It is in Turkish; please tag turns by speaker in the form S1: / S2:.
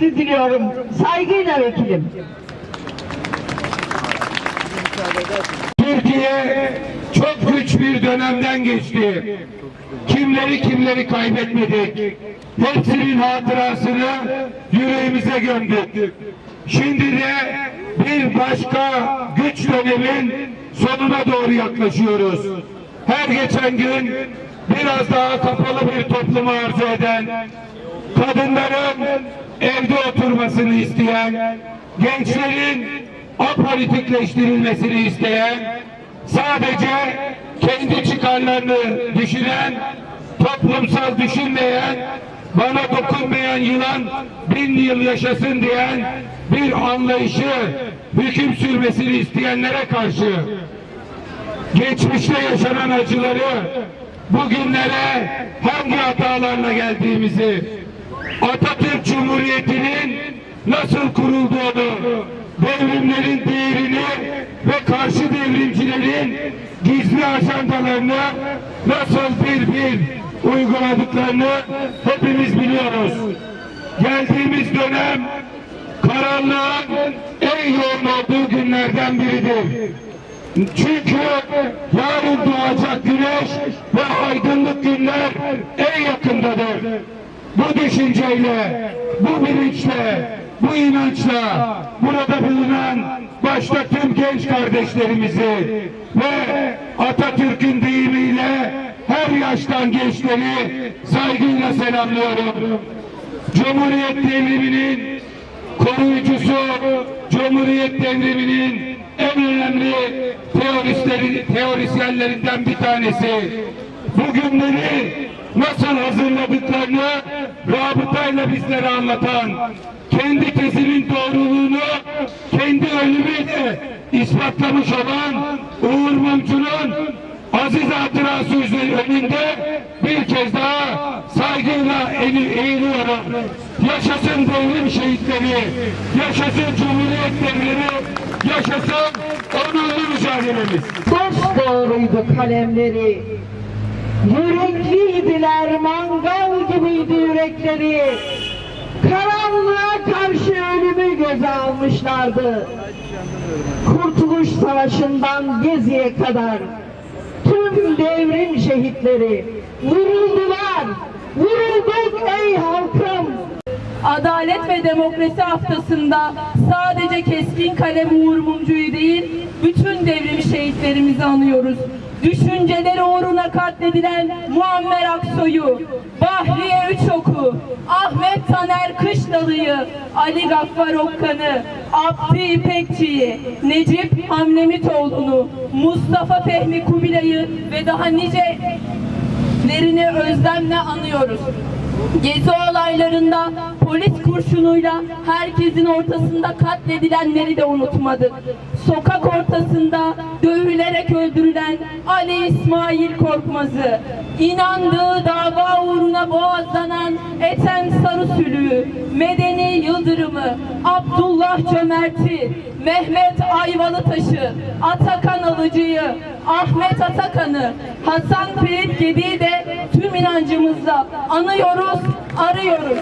S1: sürmesini diliyorum. Saygıyla vekilim.
S2: Türkiye çok güç bir dönemden geçti. Kimleri kimleri kaybetmedik. Hepsinin hatırasını yüreğimize gömdük. Şimdi de bir başka güç dönemin sonuna doğru yaklaşıyoruz. Her geçen gün biraz daha kapalı bir toplumu arzu eden, kadınların evde oturmasını isteyen, gençlerin apolitikleştirilmesini isteyen, sadece kendi çıkarlarını düşünen, toplumsal düşünmeyen, bana dokunmayan yılan bin yıl yaşasın diyen bir anlayışı hüküm sürmesini isteyenlere karşı geçmişte yaşanan acıları bugünlere hangi hatalarla geldiğimizi Atatürk Cumhuriyeti'nin nasıl kurulduğunu devrimlerin değerini ve karşı devrimcilerin gizli ajandalarını nasıl bir bir uyguladıklarını hepimiz biliyoruz. Geldiğimiz dönem karanlığın en yoğun olduğu günlerden biridir. Çünkü yarın doğacak güneş ve aydınlık günler en yakındadır. Bu düşünceyle, bu bilinçle, bu inançla burada bulunan başta tüm genç kardeşlerimizi ve Atatürk'ün deyimiyle her yaştan gençleri saygıyla selamlıyorum. Cumhuriyet devriminin koruyucusu Cumhuriyet devriminin en önemli teoristleri, teorisyenlerinden bir tanesi. Bugünleri nasıl hazırladıklarını rabıtayla bizlere anlatan, kendi tezinin doğruluğunu kendi ölümüyle ispatlamış olan Uğur Mumcu'nun aziz hatırası önünde bir kez daha saygıyla eğiliyorum. Yaşasın devrim şehitleri, yaşasın Cumhuriyet devrimi, yaşasın onurlu mücadelemiz.
S1: Dost doğruydu kalemleri. Yürekliydiler, mangal gibiydi yürekleri. Karanlığa karşı ölümü göze almışlardı. Kurtuluş Savaşı'ndan Gezi'ye kadar tüm devrim şehitleri vuruldular. Vurulduk ey halkım.
S3: Adalet ve Demokrasi Haftası'nda sadece keskin kalem Uğur Mumcu'yu değil, bütün devrim şehitlerimizi anıyoruz. Düşünceleri uğruna katledilen Muammer Aksoy'u, Bahriye Üçok'u, Ahmet Taner Kışlalı'yı, Ali Gaffar Okkan'ı, Abdi İpekçi'yi, Necip Hamlemitoğlu'nu, Mustafa Fehmi Kubilay'ı ve daha nice lerini özlemle anıyoruz. Gezi olaylarında polis kurşunuyla herkesin ortasında katledilenleri de unutmadık. Sokak ortasında dövülerek öldürülen Ali İsmail Korkmaz'ı, inandığı dava uğruna boğazlanan Ethem Sarısülü'yü, Medeni Yıldırım'ı, Abdullah Cömert'i, Mehmet Ayvalıtaş'ı, Atakan Alıcı'yı, Ahmet Atakan'ı, Hasan Ferit Gedi'yi de inancımızla anıyoruz, arıyoruz.